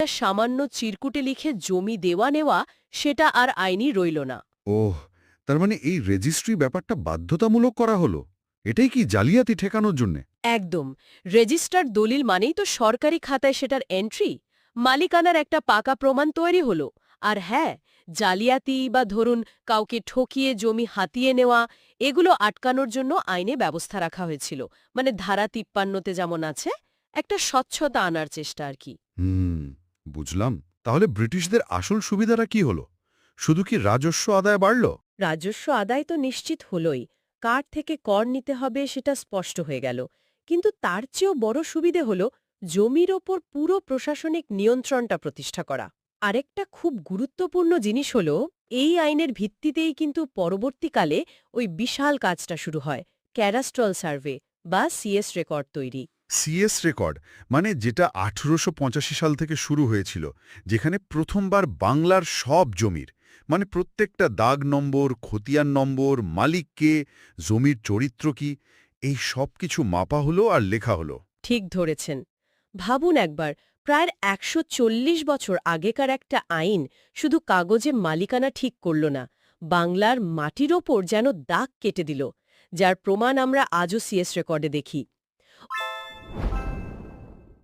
একটা সামান্য চিরকুটে লিখে জমি দেওয়া নেওয়া সেটা আর আইনি রইল না। ওহ তার মানে এই রেজিস্ট্রি ব্যাপারটা বাধ্যতামূলক করা হলো? এটাই কি জালিয়াতি ঠেকানোর জন্য? একদম। রেজিস্টার দলিল মানেই তো সরকারি খাতায় সেটার এন্ট্রি মালিকানার একটা পাকা প্রমাণ তৈরি হলো। আর হ্যাঁ জালিয়াতি বা ধরুন কাউকে ঠকিয়ে জমি হাতিয়ে নেওয়া এগুলো আটকানোর জন্য আইনে ব্যবস্থা রাখা হয়েছিল। মানে ধারা তিপ্পান্নতে যেমন আছে একটা স্বচ্ছতা আনার চেষ্টা আর কি। হুম। বুঝলাম। তাহলে ব্রিটিশদের আসল সুবিধাটা কি হলো? শুধু কি রাজস্ব আদায় বাড়ল? রাজস্ব আদায় তো নিশ্চিত হলই। কার থেকে কর নিতে হবে সেটা স্পষ্ট হয়ে গেল। কিন্তু তার চেয়েও বড় সুবিধে হল জমির ওপর পুরো প্রশাসনিক নিয়ন্ত্রণটা প্রতিষ্ঠা করা। আরেকটা খুব গুরুত্বপূর্ণ জিনিস হল এই আইনের ভিত্তিতেই কিন্তু পরবর্তীকালে ওই বিশাল কাজটা শুরু হয়, ক্যারাস্ট্রল সার্ভে বা সিএস রেকর্ড তৈরি। সিএস রেকর্ড মানে যেটা আঠেরোশো পঁচাশি সাল থেকে শুরু হয়েছিল, যেখানে প্রথমবার বাংলার সব জমির মানে প্রত্যেকটা দাগ নম্বর, খতিয়ান নম্বর, মালিককে, জমির চরিত্র কি, এই সব কিছু মাপা হলো আর লেখা হলো। ঠিক ধরেছেন। ভাবুন একবার, প্রায় একশো চল্লিশ বছর আগেকার একটা আইন শুধু কাগজে মালিকানা ঠিক করল না, বাংলার মাটির ওপর যেন দাগ কেটে দিল, যার প্রমাণ আমরা আজও সিএস রেকর্ডে দেখি।